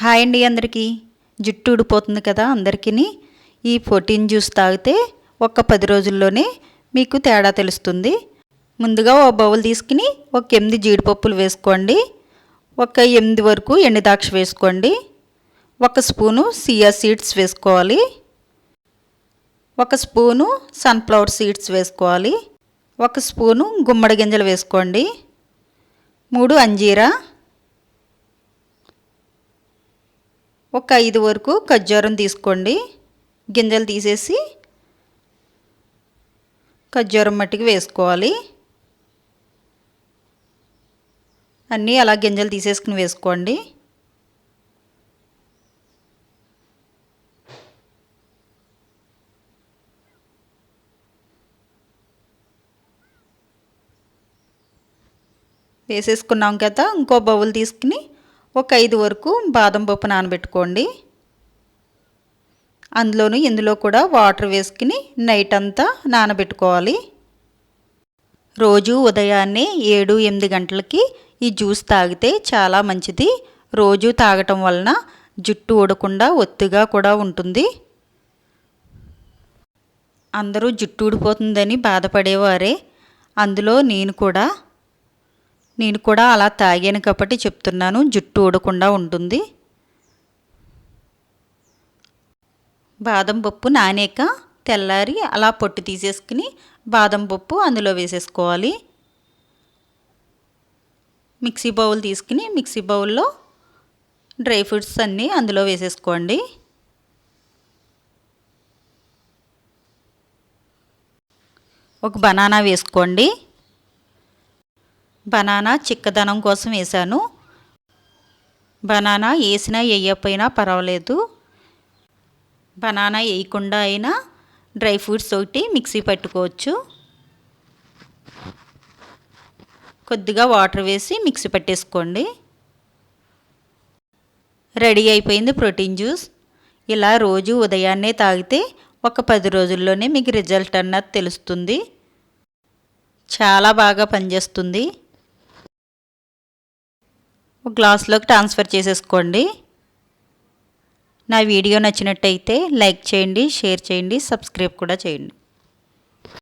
Hi అండి అందరికీ. జుట్టు ఊడిపోతుంది కదా అందరికీ ఈ ప్రోటీన్ జ్యూస్ తాగితే ఒక పది రోజుల్లోనే మీకు తేడా తెలుస్తుంది. ముందుగా ఓ బౌల్ తీసుకుని ఒక ఎనిమిది జీడిపప్పులు వేసుకోండి. ఒక ఎనిమిది వరకు ఎండుదాక్ష వేసుకోండి. ఒక స్పూను సియా సీడ్స్ వేసుకోవాలి. ఒక స్పూను సన్ఫ్లవర్ సీడ్స్ వేసుకోవాలి. ఒక స్పూను గుమ్మడి గింజలు వేసుకోండి. మూడు అంజీరా ఒక ఐదు వరకు ఖర్జూరం తీసుకోండి. గింజలు తీసేసి ఖర్జూరం మట్టికి వేసుకోవాలి. అన్నీ అలా గింజలు తీసేసుకుని వేసుకోండి. వేసేసుకున్నాం కదా ఇంకో బౌల్ తీసుకుని ఒక ఐదు వరకు బాదం పప్పు నానబెట్టుకోండి. అందులోను ఇందులో కూడా వాటర్ వేసుకుని నైట్ అంతా నానబెట్టుకోవాలి. రోజు ఉదయాన్నే ఏడు ఎనిమిది గంటలకి ఈ జ్యూస్ తాగితే చాలా మంచిది. రోజు తాగటం వలన జుట్టు ఊడకుండా ఒత్తుగా కూడా ఉంటుంది. అందరూ జుట్టు ఊడిపోతుందని బాధపడేవారే. అందులో నేను కూడా నేను కూడా అలా తాగాను కాబట్టి చెప్తున్నాను. జుట్టు ఊడకుండా ఉంటుంది. బాదం పప్పు నానేక తెల్లారి అలా పొట్టు తీసేసుకుని బాదం పప్పు అందులో వేసేసుకోవాలి. మిక్సీ బౌల్ తీసుకుని మిక్సీ బౌల్లో డ్రై ఫ్రూట్స్ అన్నీ అందులో వేసేసుకోండి. ఒక బనానా వేసుకోండి. బనానా చిక్కదనం కోసం వేసాను బనానా వేసినా వేయకపోయినా పర్వాలేదు. బనానా వేయకుండా అయినా డ్రై ఫ్రూట్స్ ఒకటి మిక్సీ పట్టుకోవచ్చు. కొద్దిగా వాటర్ వేసి మిక్సీ పట్టేసుకోండి. రెడీ అయిపోయింది ప్రోటీన్ జ్యూస్. ఇలా రోజు ఉదయాన్నే తాగితే ఒక పది రోజుల్లోనే మీకు రిజల్ట్ అన్నది తెలుస్తుంది. చాలా బాగా పనిచేస్తుంది. ఒక గ్లాస్లోకి ట్రాన్స్ఫర్ చేసేసుకోండి. నా వీడియో నచ్చినట్టయితే లైక్ చేయండి షేర్ చేయండి సబ్స్క్రైబ్ కూడా చేయండి.